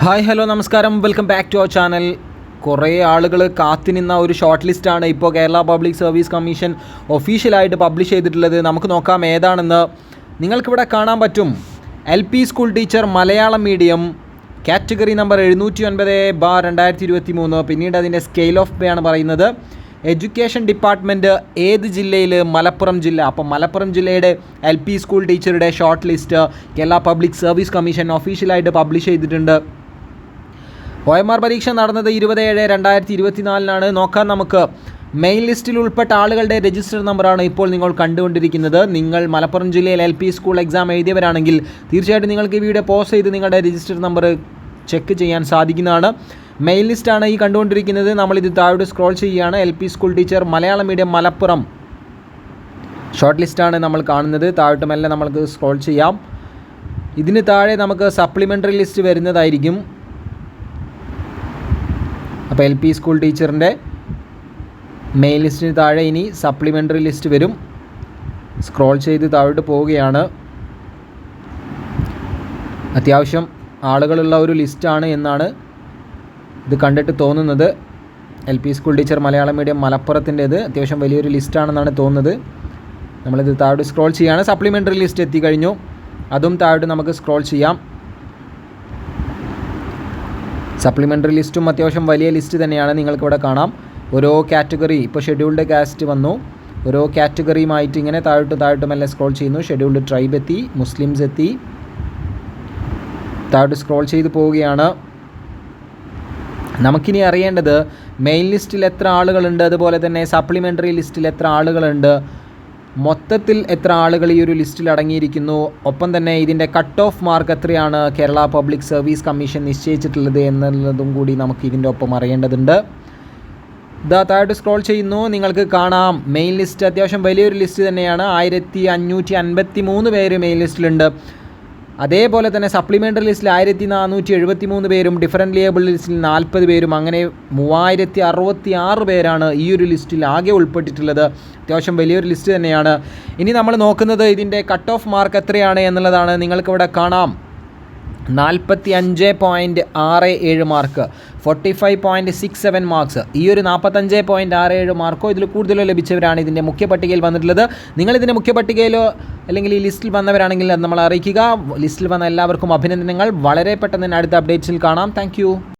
Hi hello നമസ്കാരം. Welcome back to our channel. കുറേ ആളുകൾ കാത്തുനിന്ന ഒരു ഷോർട്ട് ലിസ്റ്റാണ് ഇപ്പോൾ കേരള പബ്ലിക് സർവീസ് കമ്മീഷൻ ഒഫീഷ്യലായിട്ട് പബ്ലിഷ് ചെയ്തിട്ടുള്ളത്. നമുക്ക് നോക്കാം ഏതാണെന്ന്. നിങ്ങൾക്കിവിടെ കാണാൻ പറ്റും. L P school teacher Malayalam medium category number എഴുന്നൂറ്റി ഒൻപത് ബാർ രണ്ടായിരത്തി ഇരുപത്തി മൂന്ന് പിന്നീട് അതിന്റെ സ്കെയിൽ ഓഫ് പേ ആണ് പറയുന്നത്. എഡ്യൂക്കേഷൻ ഡിപ്പാർട്ട്മെന്റ് ഏത് ജില്ലയിൽ? മലപ്പുറം ജില്ല. അപ്പം മലപ്പുറം ജില്ലയുടെ എൽ പി സ്കൂൾ ടീച്ചറുടെ short list Kerala public service commission ഒഫീഷ്യലായിട്ട് പബ്ലിഷ് ചെയ്തിട്ടുണ്ട്. ഒ എം ആർ പരീക്ഷ നടന്നത് ഇരുപത് ഏഴ് രണ്ടായിരത്തി ഇരുപത്തിനാലിനാണ് നോക്കാൻ നമുക്ക്. മെയിൻ ലിസ്റ്റിൽ ഉൾപ്പെട്ട ആളുകളുടെ രജിസ്റ്റർ നമ്പറാണ് ഇപ്പോൾ നിങ്ങൾ കണ്ടുകൊണ്ടിരിക്കുന്നത്. നിങ്ങൾ മലപ്പുറം ജില്ലയിൽ എൽ പി സ്കൂൾ എക്സാം എഴുതിയവരാണെങ്കിൽ തീർച്ചയായിട്ടും നിങ്ങൾക്ക് ഈ വീഡിയോ പോസ്റ്റ് ചെയ്ത് നിങ്ങളുടെ രജിസ്റ്റർ നമ്പർ ചെക്ക് ചെയ്യാൻ സാധിക്കുന്നതാണ്. മെയിൻ ലിസ്റ്റാണ് ഈ കണ്ടുകൊണ്ടിരിക്കുന്നത്. നമ്മളിത് താഴോട്ട് സ്ക്രോൾ ചെയ്യുകയാണ്. L P school teacher Malayalam medium Malappuram. Short ലിസ്റ്റാണ് നമ്മൾ കാണുന്നത്. താഴോട്ട് മെല്ലെ നമ്മൾക്ക് സ്ക്രോൾ ചെയ്യാം. ഇതിന് താഴെ നമുക്ക് സപ്ലിമെന്ററി ലിസ്റ്റ് വരുന്നതായിരിക്കും. അപ്പോൾ എൽ പി സ്കൂൾ ടീച്ചറിന്റെ മെയിൻ ലിസ്റ്റിന് താഴെ ഇനി സപ്ലിമെന്ററി ലിസ്റ്റ് വരും. സ്ക്രോൾ ചെയ്ത് താഴോട്ട് പോവുകയാണ്. അത്യാവശ്യം ആളുകളുള്ള ഒരു ലിസ്റ്റാണ് എന്നാണ് ഇത് കണ്ടിട്ട് തോന്നുന്നത്. L P school teacher Malayalam medium മലപ്പുറത്തിന്റേത്. അത്യാവശ്യം വലിയൊരു ലിസ്റ്റാണെന്നാണ് തോന്നുന്നത്. നമ്മളിത് താഴോട്ട് സ്ക്രോൾ ചെയ്യുകയാണ് സപ്ലിമെന്ററി ലിസ്റ്റ് എത്തിക്കഴിഞ്ഞു അതും താഴോട്ട് നമുക്ക് സ്ക്രോൾ ചെയ്യാം. സപ്ലിമെന്ററി ലിസ്റ്റും അത്യാവശ്യം വലിയ ലിസ്റ്റ് തന്നെയാണ് നിങ്ങൾക്കിവിടെ കാണാം. ഓരോ കാറ്റഗറി ഇപ്പോൾ ഷെഡ്യൂൾഡ് കാസ്റ്റ് വന്നു. ഓരോ കാറ്റഗറിയുമായിട്ട് ഇങ്ങനെ താഴോട്ട് താഴോട്ട് മെല്ലെ സ്ക്രോൾ ചെയ്യുന്നു. ഷെഡ്യൂൾഡ് ട്രൈബ് എത്തി മുസ്ലിംസ് എത്തി. താഴോട്ട് സ്ക്രോൾ ചെയ്ത് പോവുകയാണ്. നമുക്കിനി അറിയേണ്ടത് മെയിൻ ലിസ്റ്റിൽ എത്ര ആളുകളുണ്ട്? അതുപോലെ തന്നെ സപ്ലിമെന്ററി ലിസ്റ്റിൽ എത്ര ആളുകളുണ്ട്? മൊത്തത്തിൽ എത്ര ആളുകൾ ഈ ഒരു ലിസ്റ്റിൽ അടങ്ങിയിരിക്കുന്നു? ഒപ്പം തന്നെ ഇതിന്റെ കട്ട് ഓഫ് മാർക്ക് എത്രയാണ്? കേരള പബ്ലിക് സർവീസ് കമ്മീഷൻ നിശ്ചയിച്ചിട്ടുള്ളത് എന്നുള്ളതും കൂടി നമുക്ക് ഇതിന്റെ ഒപ്പം അറിയേണ്ടതുണ്ട്. ഇതാ താഴോട്ട് സ്ക്രോൾ ചെയ്യുന്നു. നിങ്ങൾക്ക് കാണാം. മെയിൻ ലിസ്റ്റ് അത്യാവശ്യം വലിയൊരു ലിസ്റ്റ് തന്നെയാണ്. ആയിരത്തി അഞ്ഞൂറ്റി അൻപത്തി മൂന്ന് പേര് മെയിൻ ലിസ്റ്റിലുണ്ട് അതേപോലെ തന്നെ സപ്ലിമെന്ററി ലിസ്റ്റിൽ ആയിരത്തി നാനൂറ്റി എഴുപത്തി മൂന്ന് പേരും ഡിഫറന്റ് ലേബിൾ ലിസ്റ്റിൽ നാൽപ്പത് പേരും അങ്ങനെ മൂവായിരത്തി അറുപത്തി ആറ് പേരാണ് ഈ ഒരു ലിസ്റ്റിൽ ആകെ ഉൾപ്പെട്ടിട്ടുള്ളത്. അത്യാവശ്യം വലിയൊരു ലിസ്റ്റ് തന്നെയാണ്. ഇനി നമ്മൾ നോക്കുന്നത് ഇതിന്റെ കട്ട് ഓഫ് മാർക്ക് എത്രയാണ് എന്നുള്ളതാണ്. നിങ്ങൾക്കിവിടെ കാണാം. നാൽപ്പത്തി അഞ്ച് പോയിന്റ് ആറ് ഏഴ് mark. Forty five point six seven marks ഈ ഒരു നാൽപ്പത്തഞ്ച് പോയിന്റ് ആറ് ഏഴ് മാർക്കോ ഇതിൽ കൂടുതലോ ലഭിച്ചവരാണ് ഇതിന്റെ മുഖ്യ പട്ടികയിൽ വന്നിട്ടുള്ളത്. നിങ്ങൾ ഇതിന്റെ മുഖ്യ പട്ടികയിലോ അല്ലെങ്കിൽ ഈ ലിസ്റ്റിൽ വന്നവരാണെങ്കിൽ അത് നമ്മൾ അറിയിക്കുക. ലിസ്റ്റിൽ വന്ന എല്ലാവർക്കും അഭിനന്ദനങ്ങൾ. വളരെ പെട്ടെന്ന് തന്നെ അടുത്ത അപ്ഡേറ്റ്സിൽ കാണാം. താങ്ക്